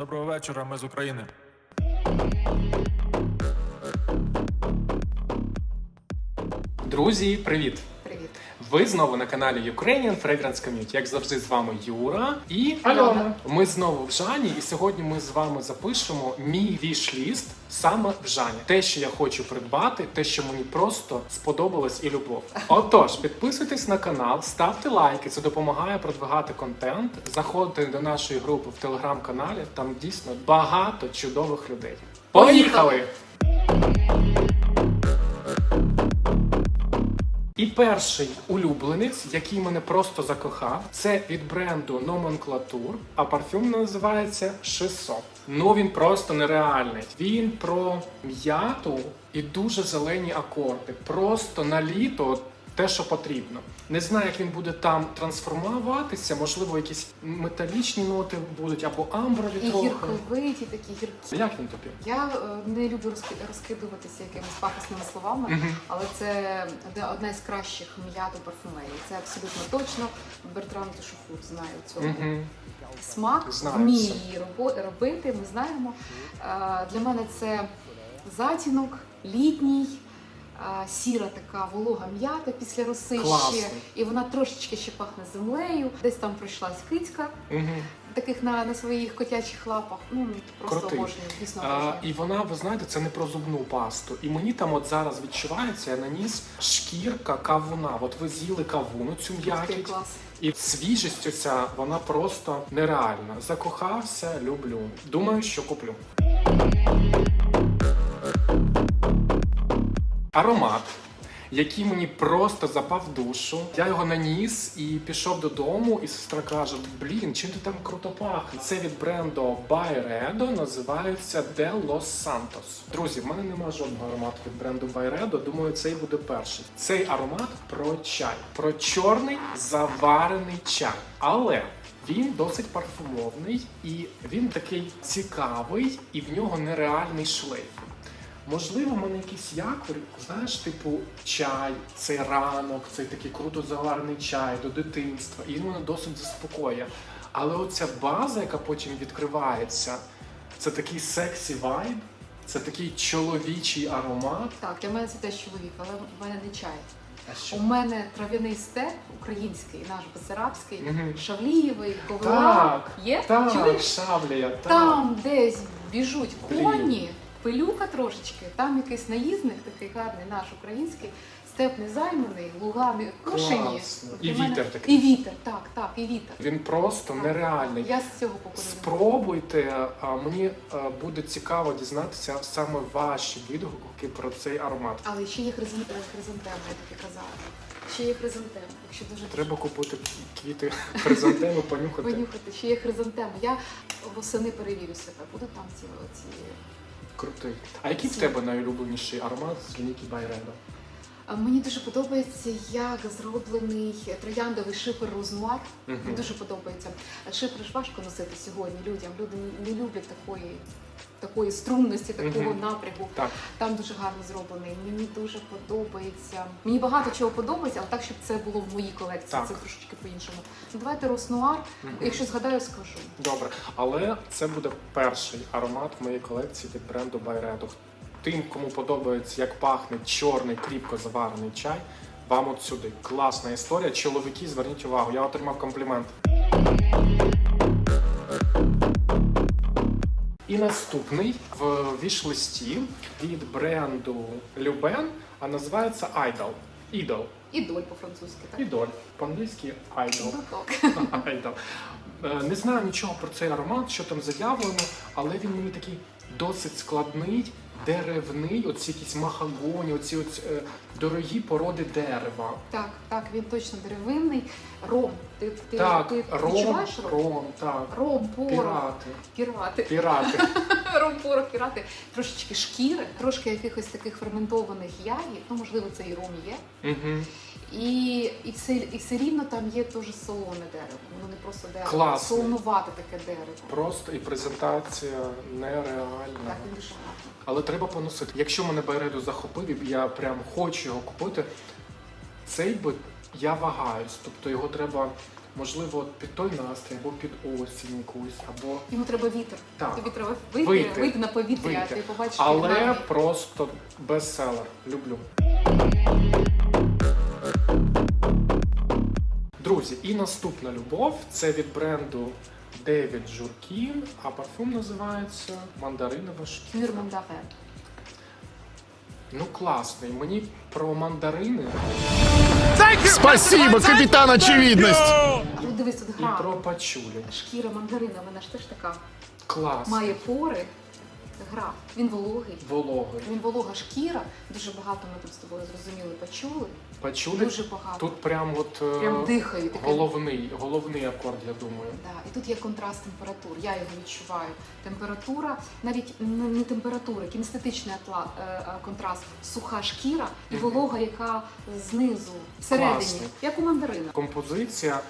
Доброго вечора, ми з України. Друзі, привіт! Ви знову на каналі Ukrainian Fragrance Community. Як завжди, з вами Юра і Альона. Ми знову в Жані, і сьогодні ми з вами запишемо мій віш-ліст саме в Жані. Те, що я хочу придбати, те, що мені просто сподобалось і любов. Отож, підписуйтесь на канал, ставте лайки, це допомагає продвигати контент. Заходьте до нашої групи в телеграм-каналі. Там дійсно багато чудових людей. Поїхали! Перший улюбленець, який мене просто закохав, це від бренду Nomenclature, а парфюм називається 600. Ну він просто нереальний. Він про м'яту і дуже зелені акорди. Просто на літо те, що потрібно. Не знаю, як він буде там трансформуватися. Можливо, якісь металічні ноти будуть або амброві І трохи. гірковиті такі гіркі. Як він тобі? Я е, не люблю розки- розкидуватися якимись пафосними словами, Мгм. але це одна- одна із кращих м'ят у парфумерії. Це абсолютно точно. Бертран Шуфур знає цього. Угу. Смак Знаю вміє це. її робо- робити. Ми знаємо. Е, Для мене це затінок, літній. Сіра така волога м'ята після роси Класно. ще, і вона трошечки ще пахне землею. Десь там пройшлась кицька, Угу. таких на, на своїх котячих лапах. Ну просто Крутий. обожнюю, дійсно А, і вона, ви знаєте, це не про зубну пасту. І мені там от зараз відчувається, я наніс шкірка кавуна. От ви з'їли кавуну цю м'якість. клас. І свіжість оця, вона просто нереальна. Закохався, люблю. Думаю, що куплю. Аромат, який мені просто запав душу. Я його наніс і пішов додому, і сестра каже: Блін, чим ти там круто пахне? Це від бренду Byredo, називається De Los Santos. Друзі, в мене немає жодного аромату від бренду Byredo. Думаю, цей буде перший. Цей аромат про чай, про чорний заварений чай. Але він досить парфумовний і він такий цікавий, і в нього нереальний шлейф. Можливо, в мене якийсь якорь, знаєш, типу чай, цей ранок, цей такий круто заварений чай до дитинства, і він мене досить заспокоює. Але оця база, яка потім відкривається, це такий сексі вайб, це такий чоловічий аромат. Так, для мене це теж чоловік, але в мене не чай. А що? У мене трав'яний степ український, наш Бессарабський, Мгм. Шавлієвий, Ковила. Так, Є? Так, Чуєш? шавлія, так. Там десь біжуть Блін. коні, пилюка трошечки, там якийсь наїзник такий гарний наш український, степ незайманий, луга не кошені. Класно. І мене- вітер такий. І вітер, так, так, і вітер. Він просто нереальний. Я з цього покоління. Спробуйте, а мені а, буде цікаво дізнатися саме ваші відгуки про цей аромат. Але ще є е, хризантеми, я таки казала. Ще є хризантеми, якщо дуже Треба купити квіти хризантеми, понюхати. понюхати. Ще є хризантеми. Я восени перевірю себе. Будуть там ці оці. Крутий. А який в тебе найулюбленіший аромат з лініки Байредо? Мені дуже подобається, як зроблений трояндовий шипер рознуар. Мгм. Дуже подобається. Шипер ж важко носити сьогодні людям. Люди не люблять такої, такої струнності, такого Мгм. напрягу. Так, Там дуже гарно зроблений. Мені дуже подобається. Мені багато чого подобається, але так, щоб це було в моїй колекції. Так. Це трошечки по-іншому. Ну давайте роснуар. Мгм. Якщо згадаю, скажу. добре. Але це буде перший аромат в моїй колекції від бренду Байредо. Тим, кому подобається, як пахне чорний, кріпко заварений чай, вам от сюди. Класна історія. Чоловіки, зверніть увагу, я отримав комплімент. І наступний в віш-листі від бренду Любен, а називається Idol. Idol. Ідоль по-французьки, так? Ідоль. По-англійськи. Ну, так. Idol. Е, Не знаю нічого про цей аромат, що там заявлено, але він мені такий досить складний, деревний, оці якісь махагоні, оці оці е, дорогі породи дерева. Так, так, він точно деревинний. Ром. Ти, ти, так, ти ром, відчуваєш ром? ром, так. Ром, порох, Пірати. пірати. Пірати. Ром, порох, пірати. Трошечки шкіри, трошки якихось таких ферментованих ягід. Ну, можливо, це і ром є. Угу. І, і, все, і все рівно там є дуже солоне дерево. Воно не просто дерево, Класне. солонувате таке дерево. Просто і презентація нереальна. Так. Але треба поносити. Якщо мене Байреду захопив, і я прям хочу його купити. Цей би я вагаюсь, тобто його треба можливо, під той настрій, або під осінь якусь, або Йому треба вітер. Так. Тобі треба вийти, Вийти. вийти, на повітря, Вийти. ти побачиш. але просто бестселер. Люблю. Друзі, і наступна любов це від бренду David Журкін, а парфум називається Мандаринова шкіра. Мандарин. Ну класний. Мені про мандарини Спасибо, капитан Очевидность! А тут дивись, тут і гра. про пачулі. Шкіра мандарина, вона ж теж така. Клас. Має пори. Гра. Він вологий. Вологий. Він волога шкіра. Дуже багато ми тут з тобою зрозуміли, почули. Пачулі Дуже багато. тут прям от е, Прям дихають. таке. головний, головний акорд, я думаю. Да, і тут є контраст температур. Я його відчуваю. Температура, навіть не, не температура, кінестетичний атла, е, е, контраст, суха шкіра і волога, яка знизу, всередині, Класний. як у мандарина. Композиція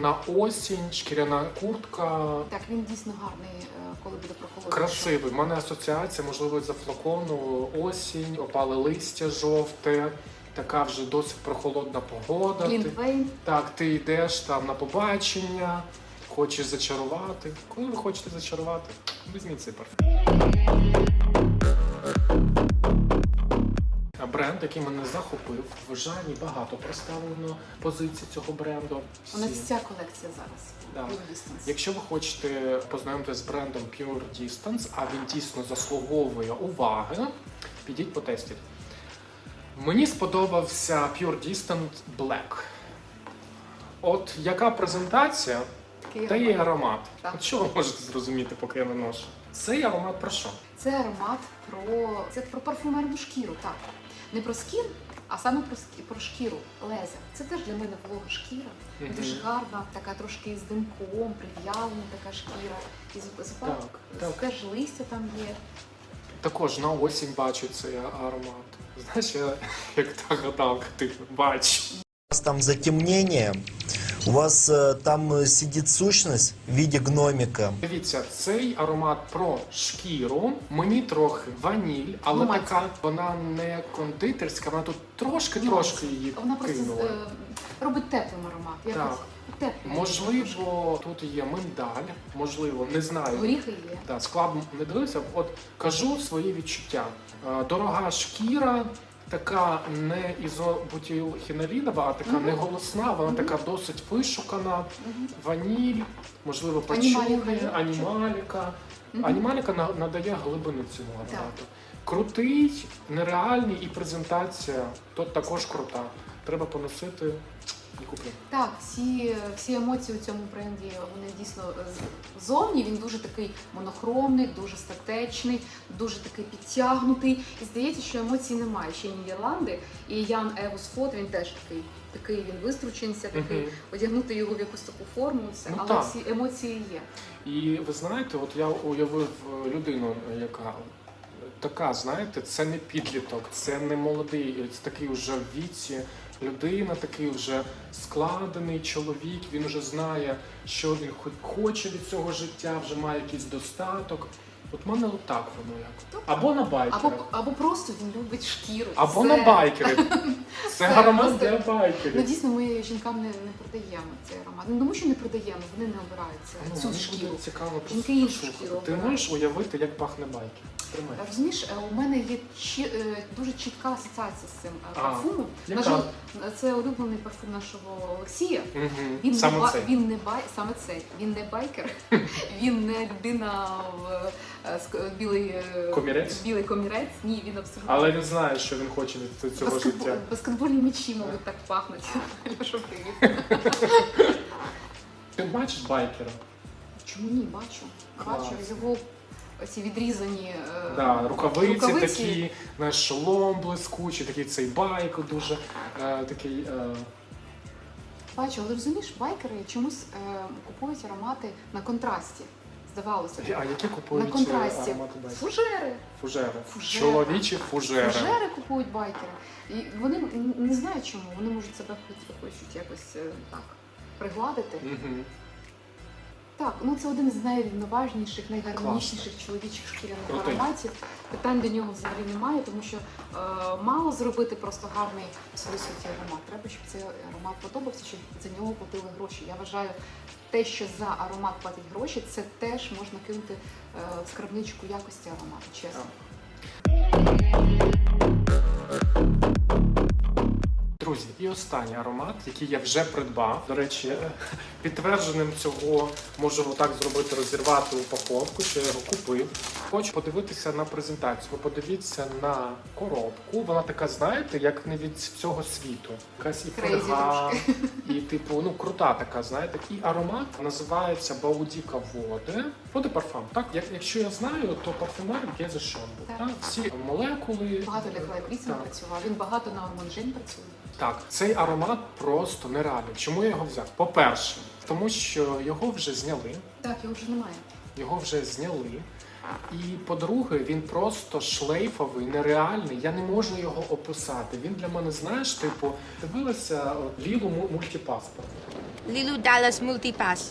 на осінь, шкіряна куртка. Так, він дійсно гарний, е, коли буде прохолодніше. Красивий. У мене асоціація, можливо, за флакону осінь, опали листя жовте, така вже досить прохолодна погода. Ти, так, ти йдеш там на побачення, хочеш зачарувати. Коли ви хочете зачарувати, візьміть цей парфум. Бренд, який мене захопив, в Жані багато представлено позицій цього бренду. У нас ця колекція зараз. Да. Pure Distance. Якщо ви хочете познайомитися з брендом Pure Distance, а він дійсно заслуговує уваги, підіть потестіть. Мені сподобався Pure Distance Black. От яка презентація, Такий та є аромат. аромат. Так. От що ви можете зрозуміти, поки я наношу? Цей аромат про що? Це аромат про це про парфумерну шкіру, так. Не про скін, а саме про, скі- про шкіру, лезя. Це теж для мене волога шкіра. Дуже гарна, така трошки з димком, прив'ялена така шкіра. І з- так. теж листя там є. Також на осінь бачу цей аромат. Знаєш, я як та гадалка, ти бач. У вас там затемнение, у вас э, там э, сидит сущность в виде гномика. Дивіться, цей аромат про шкіру. Мені трохи ваніль, але Нуманська. така вона не кондитерська, вона тут трошки-трошки її Вона просто кинула. е, робить теплим аромат. Так. Якось теплий. Можливо, тут є миндаль, можливо, не знаю. Горіхи є. Да, склад не дивився. От кажу свої відчуття. Е, Дорога шкіра, така не ізобутілхінолінова, а така не голосна, вона така досить вишукана. Ваніль, можливо, Анімаліка пачулі, є. анімаліка. Анімаліка на- надає глибину цьому аромату. Крутий, нереальний і презентація тут також крута. Треба поносити і купити. Так, всі, всі емоції у цьому бренді вони дійсно е, з- зовні. Він дуже такий монохромний, дуже статечний, дуже такий підтягнутий. І здається, що емоцій немає. Ще й Нідерланди і Ян Евус Фот, він теж такий. Такий він виструченся, такий Мгм. одягнути його в якусь таку форму. Це Ну, але так. всі емоції є. І ви знаєте, от я уявив е, людину, яка така, знаєте, це не підліток, це не молодий, це такий вже в віці людина, такий вже складений чоловік. Він вже знає, що він хоче від цього життя, вже має якийсь достаток. От в мене отак воно як. Або на байкера. Або, або просто він любить шкіру. Або Це- на байкери. Це аромат просто- для Ну, байкерів. дійсно, ми жінкам не, не продаємо цей аромат. Не тому, що не продаємо, вони не обирають це, Ну, цю шкіру. цікаво Жінки іншу шкіру Ти обирають. можеш уявити, як пахне байкер? Тримай. Розумієш, е, у мене є чі- е, дуже чітка асоціація з цим е, А, парфумом. На жаль, це улюблений парфум нашого Олексія. Він Саме не ба- він не бай саме цей. Він не байкер, він не людина в білий Комірець? Білий комірець. Ні, він абсолютно Але він знає, що він хоче від цього Баскетбол- життя. баскетбольні м'ячі, мабуть, так пахнуть. Ти бачиш байкера? Чому ні? Бачу. Бачу його ці відрізані е, Да, рукавиці, рукавиці. такі, знаєш, шолом блискучий, такий цей байк дуже е, такий. Е, Бачу, але розумієш, байкери чомусь е, купують аромати на контрасті. Здавалося б. а які купують На контрасті. е, аромати байкера? Фужери. Фужери. Фужери. Чоловічі фужери. Фужери купують байкери. І вони не знають чому. Вони можуть себе хоч хочуть якось е, так пригладити. Мгм. Так, ну це один з найрівноважніших, найгармонічніших чоловічих шкіряних Крутий. ароматів. Питань до нього взагалі немає, тому що е, мало зробити просто гарний в своїй суті аромат. Треба, щоб цей аромат подобався, щоб за нього платили гроші. Я вважаю, те, що за аромат платять гроші, це теж можна кинути е, в скарбничку якості аромату, чесно. Друзі, і останній аромат, який я вже придбав. До речі, е, підтвердженим цього можу так зробити, розірвати упаковку, що я його купив. Хочу подивитися на презентацію. Ви подивіться на коробку. Вона така, знаєте, як не від цього світу. Якась і фольга, і типу, ну крута така, знаєте. І аромат називається Баудіка Води. Води парфам. Так, як якщо я знаю, то парфюмер є за що. Так. Так, всі молекули. Багато для працював. Він багато на Орманжин працює. Так, цей аромат просто нереальний. Чому я його взяв? По-перше, тому що його вже зняли. Так, його вже немає. Його вже зняли. І по-друге, він просто шлейфовий, нереальний. Я не можу його описати. Він для мене, знаєш, типу, дивилася от, Лілу му- мультипаспорт. Lilu Dallas Multipass.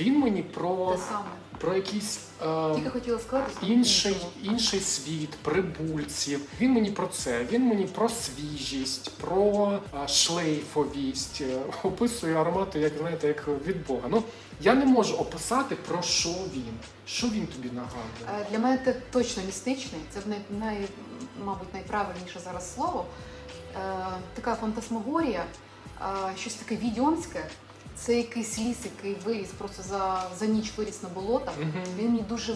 Він мені про, Те саме. Про якийсь. е, Тільки хотіла сказати, що Інший, інший світ, прибульців. Він мені про це. Він мені про свіжість, про а, шлейфовість. Е, Описує аромати, як знаєте, як від Бога. Ну я не можу описати про що він. Що він тобі нагадує? Е, Для мене це точно містичний. Це най, най, мабуть, найправильніше зараз слово. Е, така фантасмагорія, е, щось таке відьомське. Це якийсь ліс, який виріс просто за, за ніч виріс на болотах. Мгм. Він мені дуже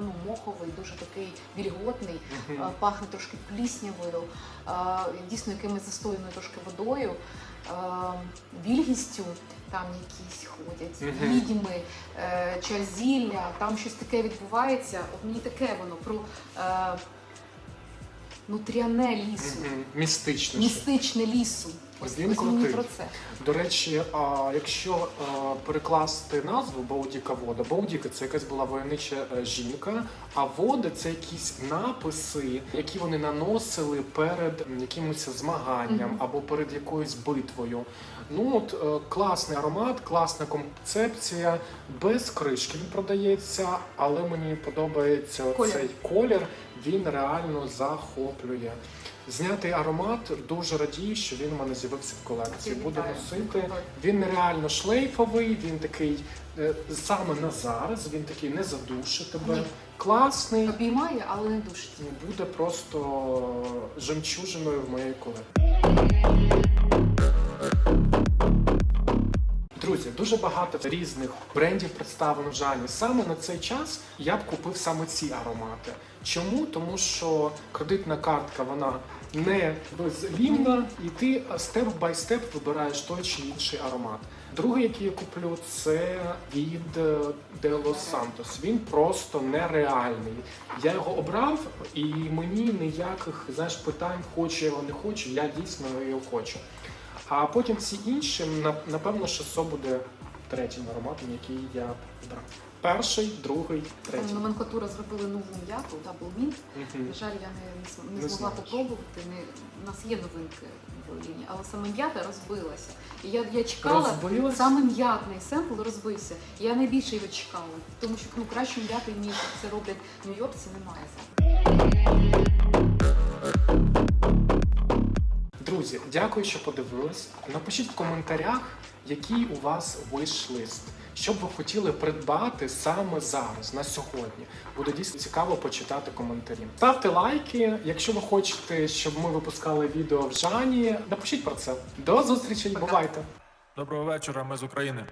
ну, моховий, дуже такий вільготний, Мгм. е, пахне трошки пліснявою, дійсно якимось застояною трошки водою, вільгістю. Там якісь ходять Мгм. відьми, е, чарзілля, там щось таке відбувається. От мені таке воно про е, нутряне лісу, Мгм. Містичніше. містичне лісу. Ось, Він крутий. про це. До речі, а, якщо а, перекласти назву Баудіка Вода, Баудіка це якась була войовнича е, жінка, а вода це якісь написи, які вони наносили перед якимось змаганням Мгм. або перед якоюсь битвою. Ну от е, класний аромат, класна концепція, без кришки він продається, але мені подобається Колір. цей колір. Він реально захоплює. Знятий аромат дуже радію, що він у мене з'явився в колекції. Буду носити. Він нереально шлейфовий, він такий е, саме на зараз, він такий не задушить тебе. Класний. Обіймає, але не душить. Буде просто жемчужиною в моїй колекції. Друзі, дуже багато різних брендів представлено в Жані. Саме на цей час я б купив саме ці аромати. Чому? Тому що кредитна картка вона не безлімна, і ти степ бай степ вибираєш той чи інший аромат. Другий, який я куплю, це від е, Los Santos. Він просто нереальний. Я його обрав, і мені ніяких знаєш питань, хочу я його не хочу. Я дійсно його хочу. А потім всі інші, напевно, що це буде третім ароматом, який я обрав. Перший, другий, третій. Номенклатура зробили нову м'яту, Mint. На жаль, я не, не, не змогла знаєш. попробувати. Не, у нас є новинки в лінії, але саме м'ята розбилася. І я, я чекала, Розбилась? саме м'ятний семпл розбився. Я найбільше його чекала, тому що ну, краще м'яти, ніж це роблять нью-йоркці, немає зараз. Друзі, дякую, що подивились. Напишіть в коментарях, який у вас виш-лист. Що б ви хотіли придбати саме зараз, на сьогодні. Буде дійсно цікаво почитати коментарі. Ставте лайки, якщо ви хочете, щоб ми випускали відео в Жані. Напишіть про це. До зустрічі, Пока. бувайте! Доброго вечора, ми з України.